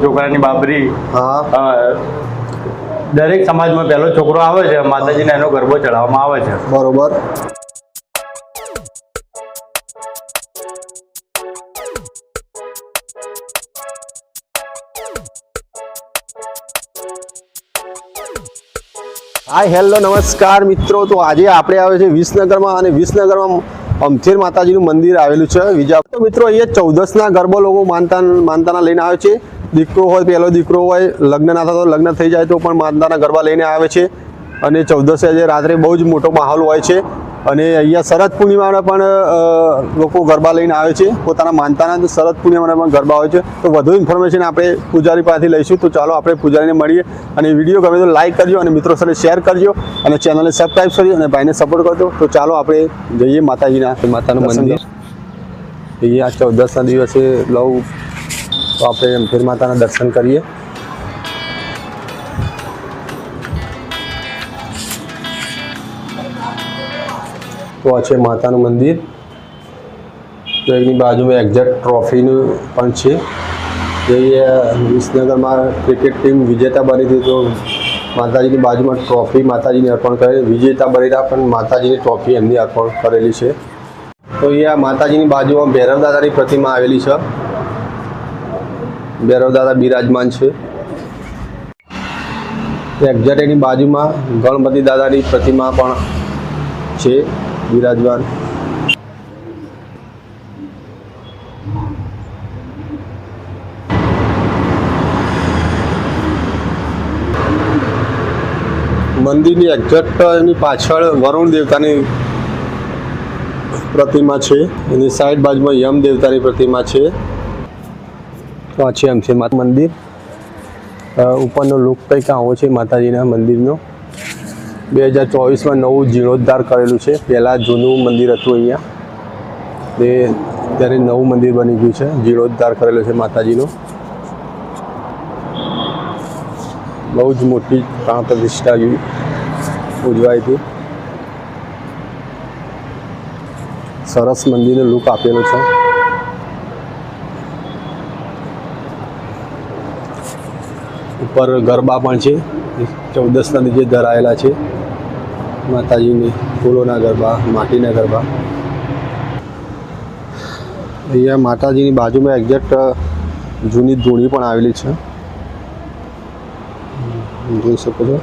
છોકરાની બાબરી હા. દરેક સમાજમાં પહેલો છોકરો આવે છે માતાજીને એનો ગરબો ચડાવવામાં આવે છે. બરોબર. હાય હેલો નમસ્કાર મિત્રો. તો આજે આપણે આવે છે વિસનગરમાં અને વિસનગરમાં અમથેર માતાજીનું મંદિર આવેલું છે. બીજા મિત્રો, અહીંયા ચૌદસના ગરબો લોકો માનતા માનતાના લઈને આવે છે. દીકરો હોય, પહેલો દીકરો હોય લગ્ન ના થતો લગ્ન થઈ જાય તો પણ માનતાના ગરબા લઈને આવે છે. અને ચૌદસે આજે રાત્રે બહુ જ મોટો માહોલ હોય છે. અને અહીંયા શરદ પૂર્ણિમાના પણ લોકો ગરબા લઈને આવે છે. પોતાના માનતાના શરદ પૂર્ણિમાના પણ ગરબા હોય છે. તો વધુ ઇન્ફોર્મેશન આપણે પૂજારી પાસેથી લઈશું. તો ચાલો આપણે પૂજારીને મળીએ. અને વીડિયો ગમે તો લાઈક કરજો અને મિત્રો સાથે શેર કરજો. અને ચેનલને સબસ્ક્રાઈબ કરજો અને ભાઈને સપોર્ટ કરજો. તો ચાલો આપણે જઈએ માતાજીના માતાનું મંદિર. અહીંયા ચૌદસના દિવસે લઉં તો આપણે ફેર માતાના દર્શન કરીએ. તો આ છે માતાનું મંદિર. તો એની બાજુમાં એક્ઝેક્ટ ટ્રોફીનું પણ છે. જે વિસનગરમાં ક્રિકેટ ટીમ વિજેતા બની હતી તો માતાજીની બાજુમાં ટ્રોફી માતાજીને અર્પણ કરેલી. વિજેતા બનેલા પણ માતાજીની ટ્રોફી એમની અર્પણ કરેલી છે. તો અહીંયા માતાજીની બાજુમાં ભૈરવદાદાની પ્રતિમા આવેલી છે. ભૈરવદાદા બિરાજમાન છે. એક્ઝેક્ટ એની બાજુમાં ગણપતિ દાદાની પ્રતિમા પણ છે. બિરાજમાન. મંદિરની એક્ઝેક્ટ એની પાછળ વરુણ દેવતાની પ્રતિમા છે. એની સાઈડ બાજુમાં યમ દેવતાની પ્રતિમા છે. તો છે એમ છે મંદિર. ઉપરનો લુક કંઈક આવો છે માતાજીના મંદિરનો. બે હજાર ચોવીસમાં નવું જીર્ણોદ્ધાર કરેલું છે. પહેલાં જૂનું મંદિર હતું અહીંયા. તે ત્યારે નવું મંદિર બની ગયું છે. જીર્ણોદ્ધાર કરેલો છે માતાજીનો. બહુ જ મોટી પ્રાણ પ્રતિષ્ઠા જેવી ઉજવાઈ હતી. સરસ મંદિરનો લુક આપેલો છે. ઉપર ગરબા પણ છે. ચૌદસના નીચે ધરાયેલા છે. માતાજીની ફૂલોના ગરબા માટીના ગરબા. અહીંયા માતાજીની બાજુમાં એક્ઝેક્ટ જૂની ધૂણી પણ આવેલી છે. જોઈ શકો છો.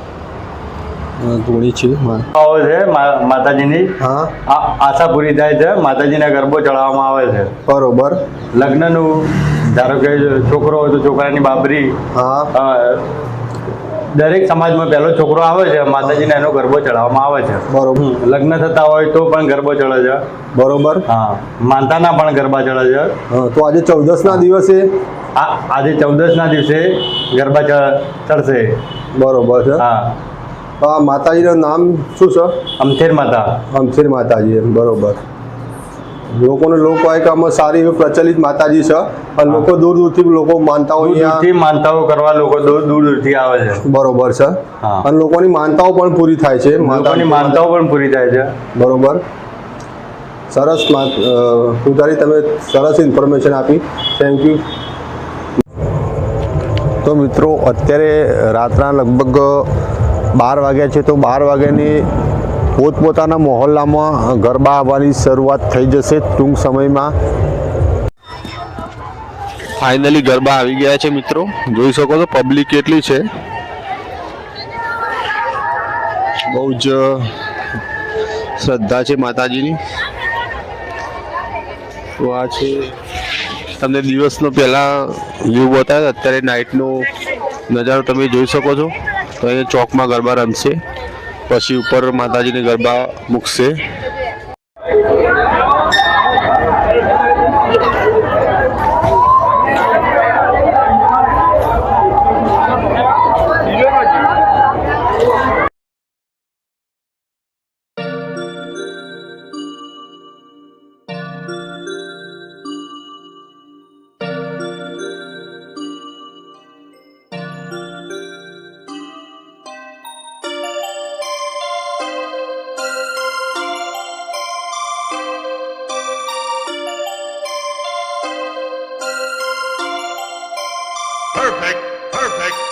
ધૂણી છે છે માતાજીની? હા. આશા પૂરી થાય છે માતાજીને ગરબો ચડાવવામાં આવે છે. બરોબર. લગ્નનું ધારો કે છોકરો હોય તો છોકરાની બાબરી હા. દરેક સમાજમાં પહેલો છોકરો આવે છે માતાજીને એનો ગરબો ચડાવવામાં આવે છે. બરોબર. લગ્ન થતા હોય તો પણ ગરબો ચડે છે. બરોબર. હા માનતાના પણ ગરબા ચડે છે. તો આજે ચૌદસના દિવસે? આ આજે ચૌદસના દિવસે ગરબા ચડશે. બરોબર છે. હા. તો માતાજીનું નામ શું છે? અમથેર માતા. અમથેર માતાજી બરોબર. લોકોને લોકો એક આમાં સારી એવી પ્રચલિત માતાજી છે. અને લોકો દૂર દૂરથી લોકો માનતા હોય દૂર અહીંયા દૂરથી માનતાઓ કરવા લોકો દૂર દૂર દૂરથી આવે છે. બરોબર છે. અને લોકોની માનતાઓ પણ પૂરી થાય છે. લોકોની માનતાઓ પણ પૂરી થાય છે. બરોબર. સરસ પૂજારી તમે સરસ ઇન્ફોર્મેશન આપી. થેન્ક યુ તો મિત્રો અત્યારે રાતના લગભગ બાર વાગ્યા છે તો બાર વાગ્યાની પોતપોતાના મહોલ્લામાં ગરબા આવવાની શરૂઆત થઈ જશે ટૂંક સમયમાં. ફાઇનલી ગરબા આવી ગયા છે મિત્રો. જોઈ શકો છો પબ્લિક કેટલી છે. બહુ જ શ્રદ્ધા છે માતાજીની. તો આ છે તમને દિવસનો પહેલાં વ્યૂ બતાવ્યો અત્યારે નાઇટનો નજારો તમે જોઈ શકો છો. તો અહીંયા ચોકમાં ગરબા રમશે. પછી ઉપર માતાજીને ગરબા મૂકશે. Perfect, perfect.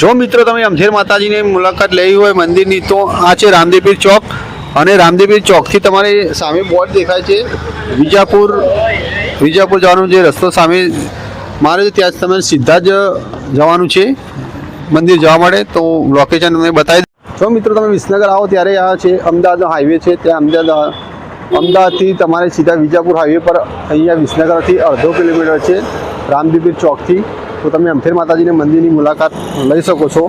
જો મિત્રો તમે અમઝેર માતાજીની મુલાકાત લેવી હોય મંદિરની, તો આ છે રામદેવીર ચોક. અને રામદેવીર ચોકથી તમારે સામે બોર્ડ દેખાય છે. વિજાપુર વિજાપુર જવાનો જે રસ્તો સામે મારે ત્યાં જ તમે સીધા જ જવાનું છે મંદિર જવા માટે. તો લોકેશન તમને બતાવી. જો મિત્રો તમે વિસનગર આવો ત્યારે આ છે અમદાવાદ હાઈવે છે. ત્યાં અમદાવાદ, અમદાવાદથી તમારે સીધા વિજાપુર હાઈવે પર અહીંયા વિસનગરથી અડધો કિલોમીટર છે રામદેવીર ચોકથી. તો તમે અંફેર માતાજીને મંદિરની મુલાકાત લઈ શકો છો.